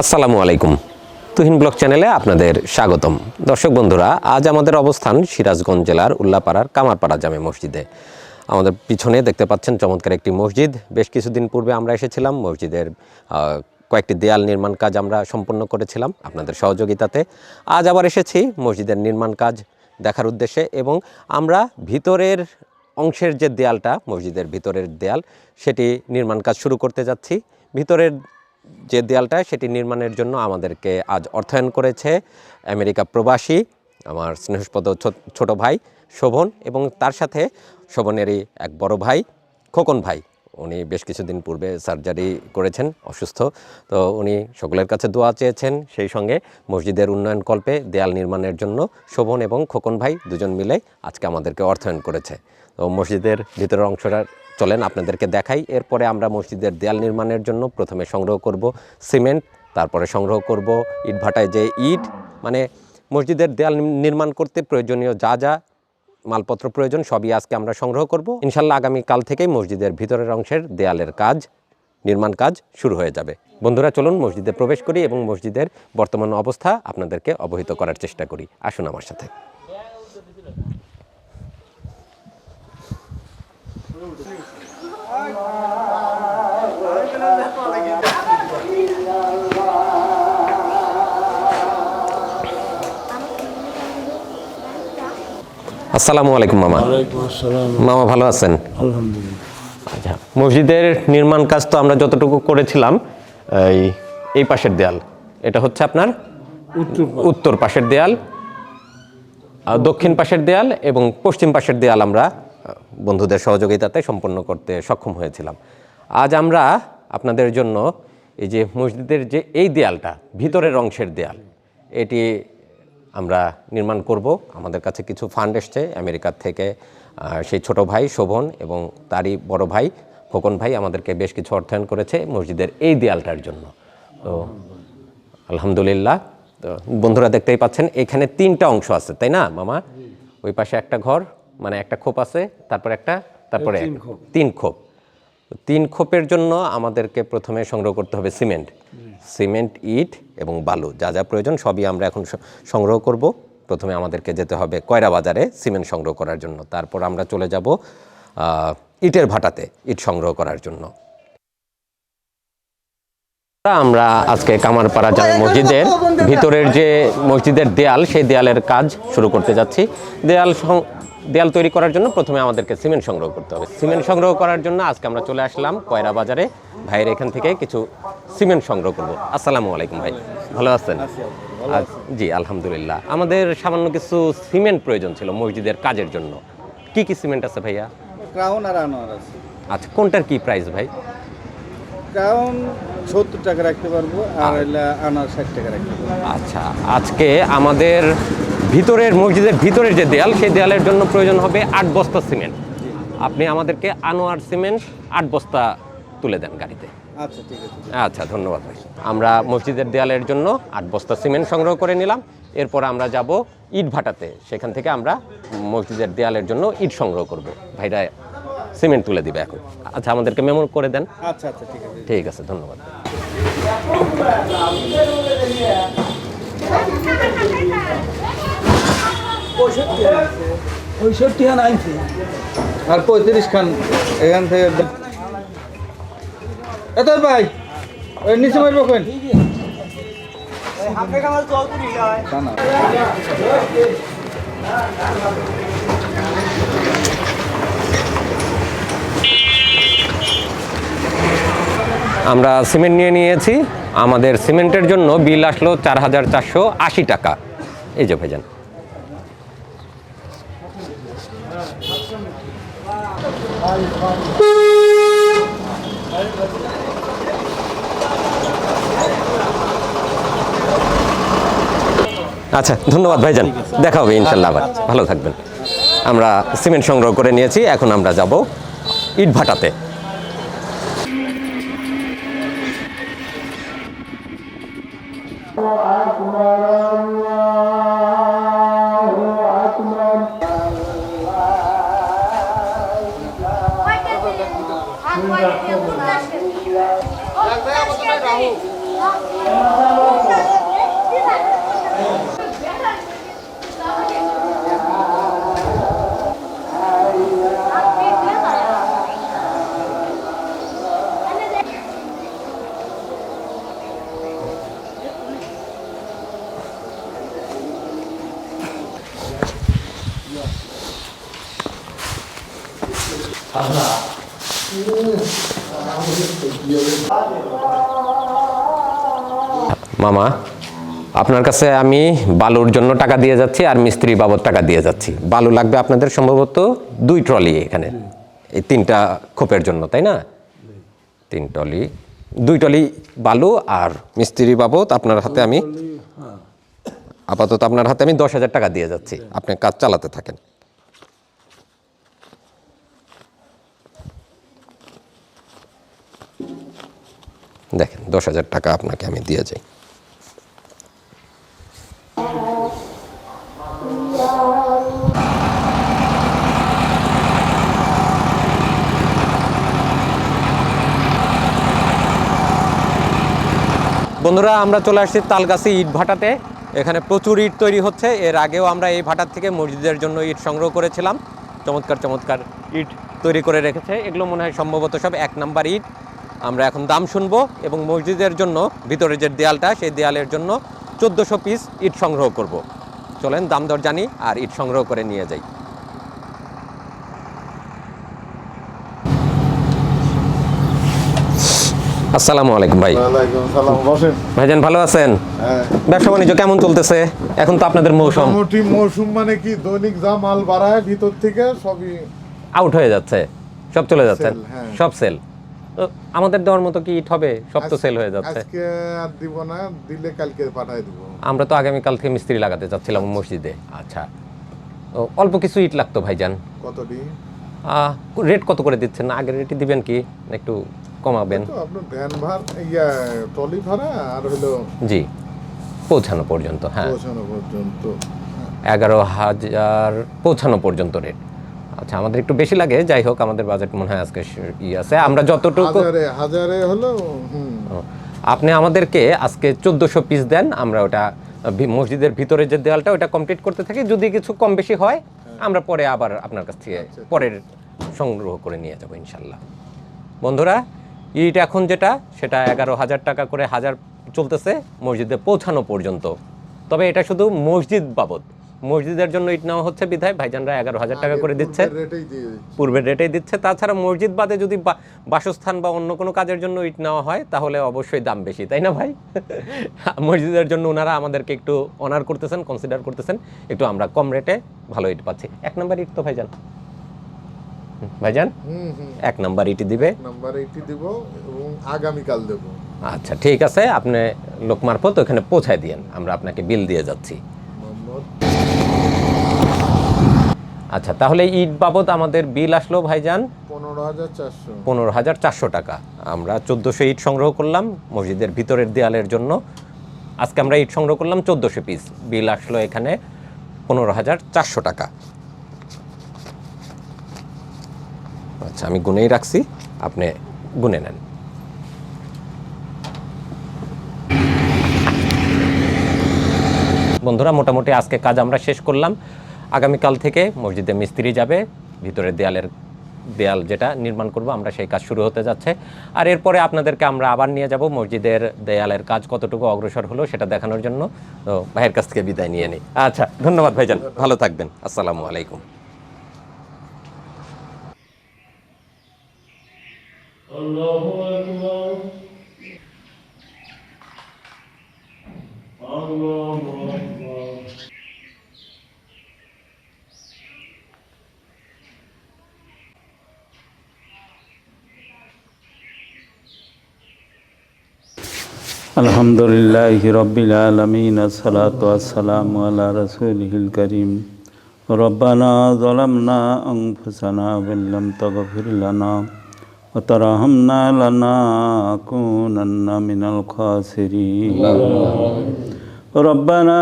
আসসালামু আলাইকুম। তুহিন ব্লক চ্যানেলে আপনাদের স্বাগতম। দর্শক বন্ধুরা, আজ আমাদের অবস্থান সিরাজগঞ্জ জেলার উল্লাপাড়ার কামারপাড়া জামে মসজিদে। আমাদের পিছনে দেখতে পাচ্ছেন চমৎকার একটি মসজিদ। বেশ কিছুদিন পূর্বে আমরা এসেছিলাম। মসজিদের কয়েকটি দেয়াল নির্মাণ কাজ আমরা সম্পন্ন করেছিলাম আপনাদের সহযোগিতাতে। আজ আবার এসেছি মসজিদের নির্মাণ কাজ দেখার উদ্দেশ্যে এবং আমরা ভিতরের অংশের যে দেয়ালটা, মসজিদের ভিতরের দেয়াল, সেটি নির্মাণ কাজ শুরু করতে যাচ্ছি। ভিতরের যে দেয়ালটা সেটি নির্মাণের জন্য আমাদেরকে আজ অর্থায়ন করেছে আমেরিকা প্রবাসী আমার স্নেহস্পদ ছোট ভাই শোভন এবং তার সাথে শোভনেরই এক বড় ভাই খোকন ভাই। উনি বেশ কিছুদিন পূর্বে সার্জারি করেছেন, অসুস্থ। তো উনি সকলের কাছে দোয়া চেয়েছেন সেই সঙ্গে মসজিদের উন্নয়ন কল্পে দেয়াল নির্মাণের জন্য শোভন এবং খোকন ভাই দুজন মিলে আজকে আমাদেরকে অর্থায়ন করেছে। তো মসজিদের ভিতরের অংশটা চলেন, আপনাদেরকে দেখাই। এরপরে আমরা মসজিদের দেয়াল নির্মাণের জন্য প্রথমে সংগ্রহ করব সিমেন্ট, তারপরে সংগ্রহ করব ইটভাটায় যে ইট। মানে মসজিদের দেয়াল নির্মাণ করতে প্রয়োজনীয় যা যা মালপত্র প্রয়োজন সবই আজকে আমরা সংগ্রহ করব। ইনশাল্লাহ আগামী কাল থেকেই মসজিদের ভিতরের অংশের দেয়ালের কাজ, নির্মাণ কাজ শুরু হয়ে যাবে। বন্ধুরা, চলুন মসজিদে প্রবেশ করি এবং মসজিদের বর্তমান অবস্থা আপনাদেরকে অবহিত করার চেষ্টা করি। আসুন আমার সাথে। আসসালামু আলাইকুম মামা। মামা ভালো আছেন? আচ্ছা মসজিদের নির্মাণ কাজ তো আমরা যতটুকু করেছিলাম এই এই পাশের দেয়াল। এটা হচ্ছে আপনার উত্তর পাশের দেয়াল আর দক্ষিণ পাশের দেয়াল এবং পশ্চিম পাশের দেয়াল আমরা বন্ধুদের সহযোগিতাতে সম্পন্ন করতে সক্ষম হয়েছিলাম। আজ আমরা আপনাদের জন্য এই যে মসজিদের যে এই দেয়ালটা, ভিতরের অংশের দেয়াল, এটি আমরা নির্মাণ করব। আমাদের কাছে কিছু ফান্ড এসছে আমেরিকার থেকে। সেই ছোট ভাই শোভন এবং তারই বড় ভাই খোকন ভাই আমাদেরকে বেশ কিছু অর্থায়ন করেছে মসজিদের এই দেয়ালটার জন্য। তো, আলহামদুলিল্লাহ। তো, বন্ধুরা দেখতেই পাচ্ছেন, এখানে তিনটা অংশ আছে, তাই না, মামা? ওই পাশে একটা ঘর মানে একটা খোপ আছে তারপর একটা তারপরে তিন খোপ। তিন খোপের জন্য আমাদেরকে প্রথমে সংগ্রহ করতে হবে সিমেন্ট। সিমেন্ট ইট এবং বালু যা যা প্রয়োজন সবই আমরা এখন সংগ্রহ করব। প্রথমে আমাদেরকে যেতে হবে কয়রা বাজারে সিমেন্ট সংগ্রহ করার জন্য। তারপর আমরা চলে যাব ইটের ভাটাতে ইট সংগ্রহ করার জন্য। আমরা আজকে কামারপাড়া জামে মসজিদের ভিতরের যে মসজিদের দেয়াল সেই দেয়ালের কাজ শুরু করতে যাচ্ছি। দেয়াল দেয়াল তৈরি করার জন্য প্রথমে আমাদেরকে সিমেন্ট সংগ্রহ করতে হবে। সিমেন্ট সংগ্রহ করার জন্য আজকে আমরা চলে আসলাম কয়রা বাজারে। ভাইয়ের এখান থেকে কিছু সিমেন্ট সংগ্রহ করব। আসসালামু আলাইকুম ভাই ভালো আছেন? জি আলহামদুলিল্লাহ। আমাদের সামান্য কিছু সিমেন্ট প্রয়োজন ছিল মসজিদের কাজের জন্য। কি কি সিমেন্ট আছে ভাইয়া? ক্রাউন আর আনোয়ার আছে। আচ্ছা কোনটার কি প্রাইস ভাই? ক্রাউন সত্তর টাকা রাখতে পারব আর আনোয়ার ষাট টাকা রাখতে পারব। আচ্ছা আজকে আমাদের ভিতরের মসজিদের ভিতরের যে দেয়াল সেই দেয়ালের জন্য প্রয়োজন হবে আট বস্তা সিমেন্ট। আপনি আমাদেরকে আনোয়ার সিমেন্ট আট বস্তা তুলে দেন গাড়িতে। আচ্ছা ঠিক আছে। আচ্ছা ধন্যবাদ ভাই। আমরা মসজিদের দেয়ালের জন্য আট বস্তা সিমেন্ট সংগ্রহ করে নিলাম। এরপর আমরা যাব ইট ভাটাতে সেখান থেকে আমরা মসজিদের দেয়ালের জন্য ইট সংগ্রহ করব। ভাইরা সিমেন্ট তুলে দিবে এখন। আচ্ছা আমাদেরকে মেমো করে দেন। আচ্ছা আচ্ছা ঠিক আছে। ঠিক আছে ধন্যবাদ। পঁয়ষট্টি হান আনছি আর পঁয়ত্রিশ খান এখান থেকে এত ভাই ওই নিচে মারবো কেন। আমরা সিমেন্ট নিয়ে নিয়েছি। আমাদের সিমেন্টের জন্য বিল আসলো চার হাজার চারশো আশি টাকা। এই যে ভাইজান। আচ্ছা ধন্যবাদ ভাইজান। দেখা হবে ইনশাল্লাহ আবার। ভালো থাকবেন। আমরা সিমেন্ট সংগ্রহ করে নিয়েছি এখন আমরা যাব ইট ভাটাতে. আপনার কাছে আমি বালুর জন্য টাকা দিয়ে যাচ্ছি আর মিস্ত্রি বাবদ টাকা দিয়ে যাচ্ছি। বালু লাগবে আপনাদের সম্ভবত দুই ট্রলি এখানে। এই তিনটা খোপের জন্য, তাই না? তিন ট্রলি, দুই ট্রলি বালু আর মিস্ত্রি বাবদ আপনার হাতে আমি আপাতত আপনার হাতে আমি দশ হাজার টাকা দিয়ে যাচ্ছি। আপনি কাজ চালাতে থাকেন। দেখেন, দশ হাজার টাকা আপনাকে আমি দিয়ে যাই। বন্ধুরা, আমরা চলে আসছি তালগাছি ইট ভাটাতে। এখানে প্রচুর ইট তৈরি হচ্ছে। এর আগেও আমরা এই ভাটার থেকে মসজিদের জন্য ইট সংগ্রহ করেছিলাম। চমৎকার চমৎকার ইট তৈরি করে রেখেছে। এগুলো মনে হয় সম্ভবত সব এক নাম্বার ইট। আমরা এখন দাম শুনব এবং মসজিদের জন্য, ভিতরে যে দেয়ালটা, সেই দেয়ালের জন্য চোদ্দোশো পিস ইট সংগ্রহ করব। চলেন দাম দর জানি আর ইট সংগ্রহ করে নিয়ে যাই। আসসালামু আলাইকুম ভাই। ভাইজান ভালো আছেন? হ্যাঁ। ব্যবসা বাণিজ্য কেমন চলতেছে? এখন তো আপনাদের মৌসুম। মোটামুটি মৌসুম মানে কি দৈনিক যা মাল বাড়ায় ভিতর থেকে সবই আউট হয়ে যাচ্ছে। সব চলে যাচ্ছে। হ্যাঁ। সব সেল আমাদের দেওয়ার মতো কি ইট হবে? সব তো সেল হয়ে যাচ্ছে। আজকে আর দিব না দিলে কালকে পাঠাই দিব। আমরা তো আগামীকাল থেকে মিস্ত্রি লাগাতে চাচ্ছিলাম মসজিদে। আচ্ছা। ও, অল্প কিছু ইট লাগতো ভাইজান। কত কতটি রেট কত করে দিচ্ছেন? আগের রেটই দিবেন কি? একটু কমাবেন। তো আপনার ভ্যান ভার ইয়া ট্রলি ভাড়া আর হলো জি। পৌঁছানো পর্যন্ত হ্যাঁ। পৌঁছানো পর্যন্ত এগারো হাজার পৌঁছানো পর্যন্ত রেট আচ্ছা আমাদের একটু বেশি লাগে যাই হোক আমাদের বাজেট মনে হয় আজকে ই আছে। আমরা যতটুকু হাজারে হাজারে হলো হুম। আপনি আমাদেরকে আজকে চোদ্দোশো পিস দেন আমরা ওটা ভি- মসজিদের ভিতরে যে দেওয়ালটা ওটা কমপ্লিট করতে থাকি। যদি কিছু কম বেশি হয় আমরা পরে আবার আপনার কাছ থেকে পরের সংগ্রহ করে নিয়ে যাব ইনশাল্লাহ। বন্ধুরা ইট এখন যেটা সেটা এগারো হাজার টাকা করে হাজার চলতেছে মসজিদে পৌঁছানো পর্যন্ত। তবে এটা শুধু মসজিদ বাবদ মসজিদের জন্য ইট নেওয়া হচ্ছে বিধায়। ভাইজানরা এগারো হাজার টাকা করে দিচ্ছে। পূর্বের রেটেই দিচ্ছে। তাছাড়া মসজিদ বাদে যদি বাসস্থান বা অন্য কোনো কাজের জন্য ইট নেওয়া হয় তাহলে অবশ্যই দাম বেশি তাই না ভাই? মসজিদের জন্য ওনারা আমাদেরকে একটু অনার করতেছেন কনসিডার করতেছেন। একটু আমরা কম রেটে ভালো ইট পাচ্ছি। এক নম্বর ইট তো ভাইজান। ভাইজান? এক নাম্বার ইটি দিবে। নাম্বার এইটি দিব এবং আগামীকাল দেব। আচ্ছা ঠিক আছে। আপনি লোক মারফত ওখানে পৌঁছায় দিয়েন। আমরা আপনাকে বিল দিয়ে যাচ্ছি। আচ্ছা তাহলে ইট বাবদ আমাদের বিল আসলো ভাইজান? পনেরো হাজার চারশো। পনেরো হাজার চারশো টাকা। আমরা চোদ্দোশো ইট সংগ্রহ করলাম মসজিদের ভিতরের দেয়ালের জন্য। আজকে আমরা ইট সংগ্রহ করলাম চোদ্দোশো পিস। বিল আসলো এখানে পনেরো হাজার চারশো টাকা। আচ্ছা আমি গুনেই রাখছি আপনি গুনে নেন। বন্ধুরা মোটামুটি আজকে কাজ আমরা শেষ করলাম। আগামীকাল থেকে মসজিদে মিস্ত্রি যাবে ভিতরে দেয়ালের দেয়াল যেটা নির্মাণ করব, আমরা সেই কাজ শুরু হতে যাচ্ছে। আর এরপরে আপনাদেরকে আমরা আবার নিয়ে যাব, মসজিদের দেয়ালের কাজ কতটুকু অগ্রসর হলো সেটা দেখানোর জন্য। তো ভাইয়ের কাছ থেকে বিদায় নিয়ে নিই। আচ্ছা ধন্যবাদ ভাইজান, ভালো থাকবেন, আসসালামু আলাইকুম। Allahu Akbar Allahu Akbar الصلاة والسلام على رسوله الكريم ربنا ظلمنا أنفسنا وإن لم تغفر لنا وترحمنا لنكونن من الخاسرين ربنا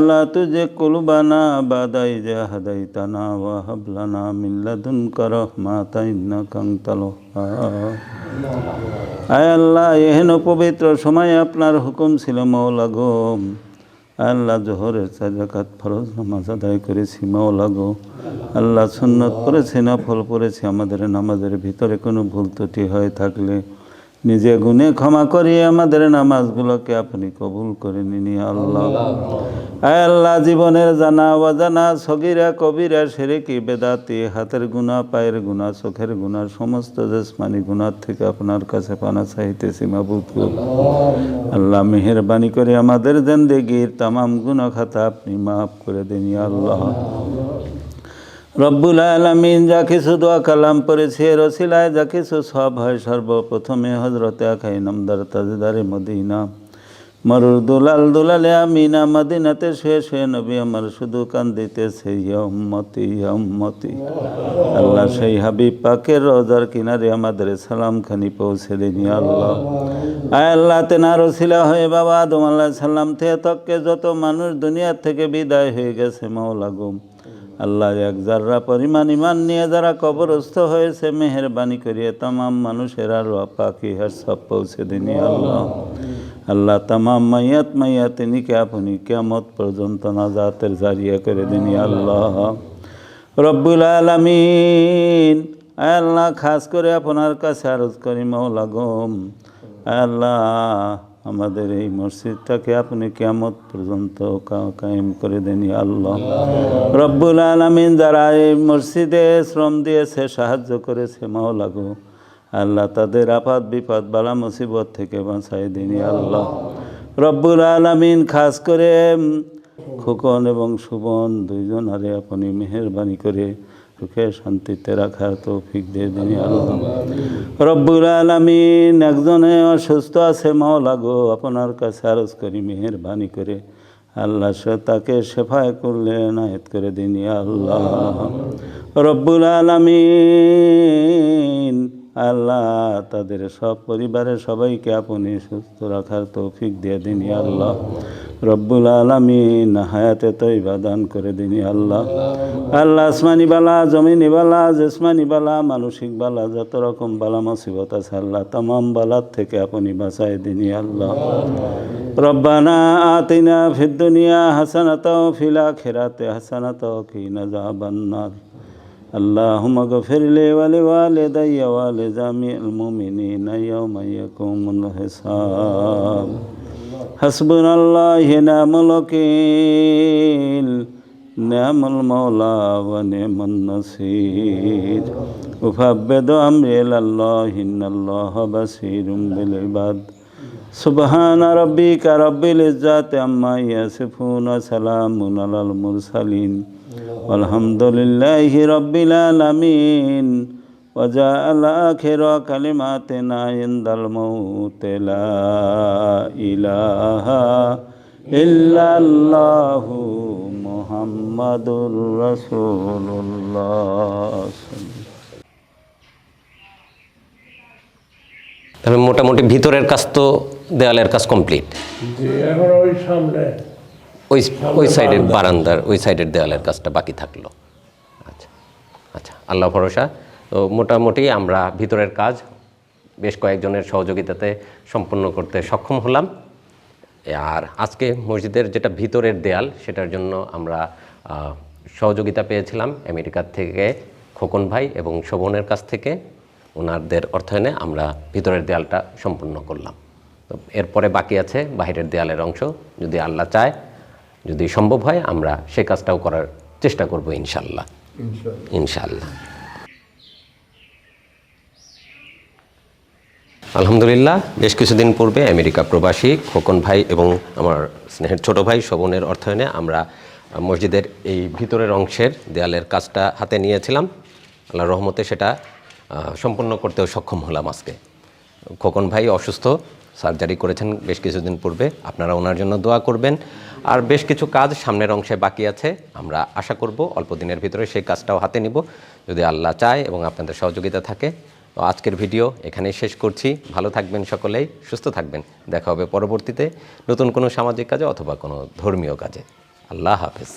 لا تزغ قلوبنا بعد إذ هديتنا وهب لنا من لدنك رحمة إنك أنت الوهاب আয় আল্লাহ এহেন পবিত্র সময়ে আপনার হুকুম ছিল মৌলা গো আল্লাহ জোহরের চার রাকাত ফরজ নামাজ আদায় করেছি মৌলা গো আল্লাহ সুন্নত পড়েছি না ফল পড়েছি আমাদের নামাজের ভিতরে কোনো ভুল ত্রুটি হয়ে থাকলে নিজে গুনে ক্ষমা করিয়ে আমাদের নামাজগুলোকে আপনি কবুল করে নিনি আল্লাহ আল্লাহ, জীবনের জানা অজানা, সগিরা, কবিরা, সেরেকি, বেদাতি, হাতের গুণা পায়ের গুণা চোখের গুণা সমস্ত জেসমানি গুণার থেকে আপনার কাছে পানা চাইতেছি, মাবুদ। আল্লাহ, মেহরবানি করে আমাদের জেন্দেগির তামাম গুণা খাতা আপনি মাফ করে দিন আল্লাহ রব্বুল আলমিন যা কিছু দোয়া কালাম পড়েছে, রসিলায় যা কিছু সব হয় সর্বপ্রথমে হজরতে আখাই নামদার তাজদারে মদিনা। মরুর দুলাল দুলালে আমিনা মদিনাতে শুয়ে শুয়ে নবী আমার শুধু কান্দিতেছে ইয়ম্মতি ইয়ম্মতি আল্লাহ সেই হাবিব পাকের রোজার কিনারে আমাদের সালাম খানি পৌঁছে দিন আল্লাহ। আয় আল্লাহ, তেনা রসিলা হয়ে বাবা আদম আল্লাহ সাল্লাম থেকে তককে যত মানুষ দুনিয়ার থেকে বিদায় হয়ে গেছে মাওলা গুম আল্লাহ এক যার্রা পরিমাণ ইমান নিয়ে যারা কবরস্থ হয়েছে, মেহরবানি করিয়ে তামাম মানুষের আর পাখি হার সব পৌঁছে দিনি আল্লাহ। আল্লাহ তামাম মাইয়াত মাইয়াত তিনিকে আপনি কেমত পর্যন্ত না নাজাতের জারিয়া করে দিনি আল্লাহ। রব্বুল আলমিন আল্লাহ, খাস করে আপনার কাছে আরজ করি মৌলা গম। আল্লাহ আমাদের এই মসজিদটাকে আপনি কেমত পর্যন্ত কায়েম করে দেনি আল্লাহ। রব্বুল আলমিন যারা এই মসজিদে শ্রম দিয়েছে, সাহায্য করেছে, মাওলা গো, আল্লাহ তাদের আপাত বিপদ বালা মুসিবত থেকে বাঁচাই দিনি আল্লাহ। রব্বুল আলমিন খাস করে খোকন এবং সুবন দুইজন আরে আপনি মেহরবানি করে সুখে শান্তিতে রাখার তৌফিক দিয়ে দিনি আল্লাহ। রব্বুল আলমিন একজনে অসুস্থ আছে মাওলা গো, আপনার কাছে আরজ করি, মেহরবানি করে। আল্লাহ তাকে সেফায় করলে নায়ত করে দিনি আল্লাহ। রব্বুল আলমিন আল্লাহ তাদের সব পরিবারের সবাইকে আপনি সুস্থ রাখার তৌফিক দিয়ে দিনি আল্লাহ। রব্বুল আলমিন হায়াতে তৈবা দান করে দিনি আল্লাহ আল্লাহ আসমানি বালা জমিনি বালা জেসমানি বালা মানসিক বালা যত রকম বালা মুসিবত আছে আল্লাহ তামাম বালার থেকে আপনি বাঁচাই দিনি আল্লাহ রব্বানা আতিনা ফিদ দুনিয়া হাসানাতাও ফিল আখিরাতে হাসানাতাও কিনা যাবান্নার اللهم اغفر لي ولوالدي ولجميع المؤمنين يوم يقوم الحساب হাসবুনাল্লাহি নি'মাল ওয়াকিল নি'মাল মাওলা ওয়া নি'মান নাসির। উফাব্বিদু আমরি ইলাল্লাহি ইন্নাল্লাহা বাসীরুম বিল ইবাদ। সুবহান রাব্বিকা রাব্বিল ইজ্জাতি আম্মা ইয়াসিফুন ওয়া সালামুন আলাল মুরসালিন। আলহামদুলিল্লাহি রাব্বিল আলামিন। وجعل آخر كلماتنا عند الموت لا إله إلا الله محمد رسول الله তবে মোটামুটি ভিতরের কাজ তো দেওয়ালের কাজ কমপ্লিট জি এখন ওই সামনে ওই ওই সাইডের বারান্দার ওই সাইডের দেওয়ালের কাজটা বাকি থাকলো আচ্ছা আচ্ছা আল্লাহ ভরসা তো মোটামুটি আমরা ভিতরের কাজ বেশ কয়েকজনের সহযোগিতাতে সম্পন্ন করতে সক্ষম হলাম। আর আজকে মসজিদের যেটা ভিতরের দেয়াল সেটার জন্য আমরা সহযোগিতা পেয়েছিলাম আমেরিকার থেকে খোকন ভাই এবং শোভনের কাছ থেকে। ওনাদের অর্থায়নে আমরা ভিতরের দেয়ালটা সম্পূর্ণ করলাম। তো এরপরে বাকি আছে বাইরের দেয়ালের অংশ। যদি আল্লাহ চায় যদি সম্ভব হয় আমরা সে কাজটাও করার চেষ্টা করব ইনশাল্লাহ। ইনশাল্লাহ। আলহামদুলিল্লাহ, বেশ কিছুদিন পূর্বে আমেরিকা প্রবাসী খোকন ভাই এবং আমার স্নেহের ছোট ভাই শোভনের অর্থায়নে আমরা মসজিদের এই ভিতরের অংশের দেয়ালের কাজটা হাতে নিয়েছিলাম। আল্লাহ রহমতে সেটা সম্পূর্ণ করতেও সক্ষম হলাম আজকে। খোকন ভাই অসুস্থ, সার্জারি করেছেন বেশ কিছুদিন পূর্বে, আপনারা ওনার জন্য দোয়া করবেন। আর বেশ কিছু কাজ সামনের অংশে বাকি আছে, আমরা আশা করব অল্প দিনের ভিতরে সেই কাজটাও হাতে নিব। যদি আল্লাহ চায় এবং আপনাদের সহযোগিতা থাকে তো আজকের ভিডিও এখানেই শেষ করছি। ভালো থাকবেন সকলেই, সুস্থ থাকবেন। দেখা হবে পরবর্তীতে নতুন কোনো সামাজিক কাজে অথবা কোনো ধর্মীয় কাজে। আল্লাহ হাফেজ।